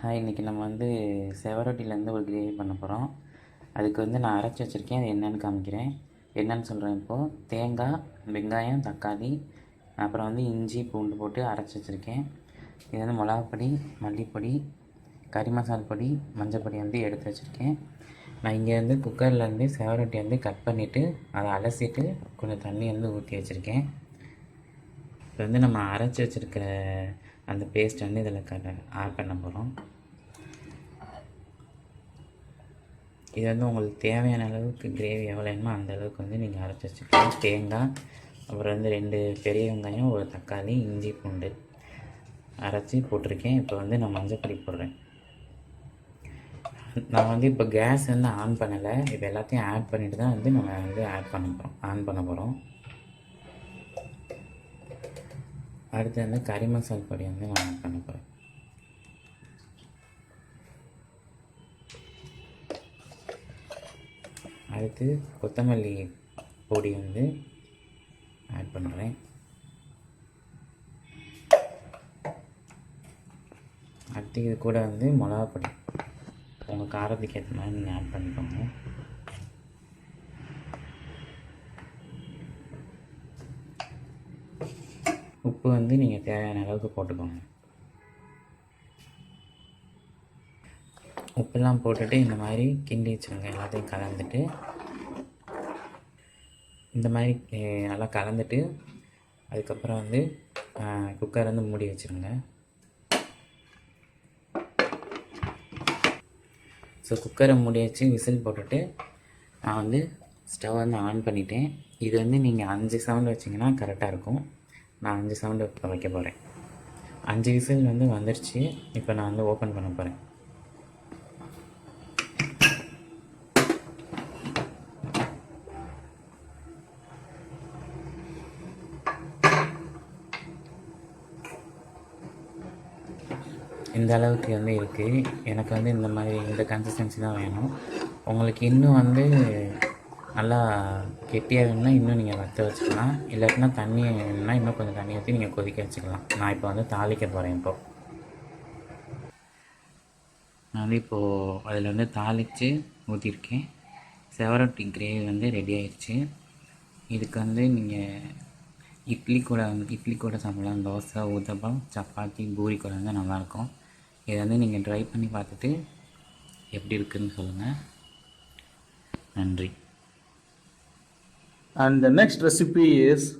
Hi இன்றைக்கி நம்ம வந்து செவரொட்டிலேருந்து ஒரு கிரேவி பண்ண போகிறோம் அதுக்கு வந்து நான் அரைச்சி வச்சுருக்கேன். அது என்னென்னு காமிக்கிறேன். என்னென்னு சொல்கிறேன் இப்போது தேங்காய் வெங்காயம் தக்காளி அப்புறம் வந்து இஞ்சி பூண்டு போட்டு அரைச்சி வச்சுருக்கேன். இது வந்து மிளகாப்பொடி மல்லிப்பொடி கறி மசால் பொடி மஞ்சள் பொடி வந்து எடுத்து வச்சுருக்கேன். நான் இங்கே வந்து குக்கரில் வந்து செவரொட்டி வந்து கட் பண்ணிவிட்டு அதை அலசிட்டு கொஞ்சம் தண்ணி வந்து ஊற்றி வச்சுருக்கேன். இப்போ வந்து நம்ம அரைச்சி வச்சுருக்கிற அந்த பேஸ்ட் வந்து இதில் க ஆட் பண்ண போகிறோம் இது வந்து உங்களுக்கு தேவையான அளவுக்கு கிரேவி எவ்வளோ வேணுமோ அந்த அளவுக்கு வந்து நீங்கள் அரைச்சி வச்சுக்கலாம். தேங்காய் அப்புறம் வந்து ரெண்டு பெரிய வெங்காயம் ஒரு தக்காளி இஞ்சி பூண்டு அரைச்சி போட்டிருக்கேன். இப்போ வந்து நான் மஞ்சள் பொடி போடுறேன். நான் வந்து இப்போ கேஸ் வந்து ஆன் பண்ணலை. இப்போ எல்லாத்தையும் ஆட் பண்ணிவிட்டு தான் வந்து நம்ம வந்து ஆட் பண்ண போகிறோம் ஆன் பண்ண போகிறோம் அடுத்து வந்து கறி மசால் பொடி வந்து நான் ஆட் பண்ண போகிறேன் அடுத்து கொத்தமல்லி பொடி வந்து ஆட் பண்ணுறேன் அடுத்து இது கூட வந்து மிளகா பொடி. உங்கள் காரத்துக்கு ஏற்ற மாதிரி நீங்கள் ஆட் பண்ணிக்கோங்க. உப்பு வந்து நீங்கள் தேவையான அளவுக்கு போட்டுக்கோங்க. உப்பெல்லாம் போட்டுட்டு இந்த மாதிரி கிண்டி வச்சுருங்க எல்லாத்தையும் கலந்துட்டு. இந்த மாதிரி நல்லா கலந்துட்டு அதுக்கப்புறம் வந்து குக்கர் வந்து மூடி வச்சுருங்க. ஸோ குக்கரை மூடி வச்சு விசில் போட்டுட்டு நான் வந்து ஸ்டவ் வந்து ஆன் பண்ணிட்டேன். இது வந்து நீங்கள் அஞ்சு சவுண்டு வச்சிங்கன்னா கரெக்டாக இருக்கும். நான் அஞ்சு சவுண்டு இப்போ வைக்க போகிறேன் அஞ்சு விசில் வந்து வந்துருச்சு. இப்போ நான் வந்து ஓப்பன் பண்ண போகிறேன் இந்த அளவுக்கு வந்து இருக்குது எனக்கு வந்து இந்த மாதிரி இந்த கன்சிஸ்டன்சி தான் வேணும். உங்களுக்கு இன்னும் வந்து நல்லா கெட்டியாக வேணும்னா இன்னும் நீங்கள் வற்ற வச்சுக்கலாம். இல்லாட்டினா தண்ணி வேணும்னா இன்னும் கொஞ்சம் தண்ணி ஊற்றி நீங்கள் கொதிக்க வச்சுக்கலாம். நான் இப்போ வந்து தாளிக்க போகிறேன் இப்போது நான் வந்து இப்போது அதில் வந்து தாளித்து ஊற்றிருக்கேன் செவரொட்டி கிரேவி வந்து ரெடி ஆயிடுச்சு இதுக்கு வந்து நீங்கள் இட்லி கூட வந்து இட்லி கூட சாப்பிடலாம். தோசை ஊத்தப்பம் சப்பாத்தி பூரி கூட வந்து நல்லாயிருக்கும். இதை வந்து நீங்கள் ட்ரை பண்ணி பார்த்துட்டு எப்படி இருக்குதுன்னு சொல்லுங்கள் நன்றி. And the next recipe is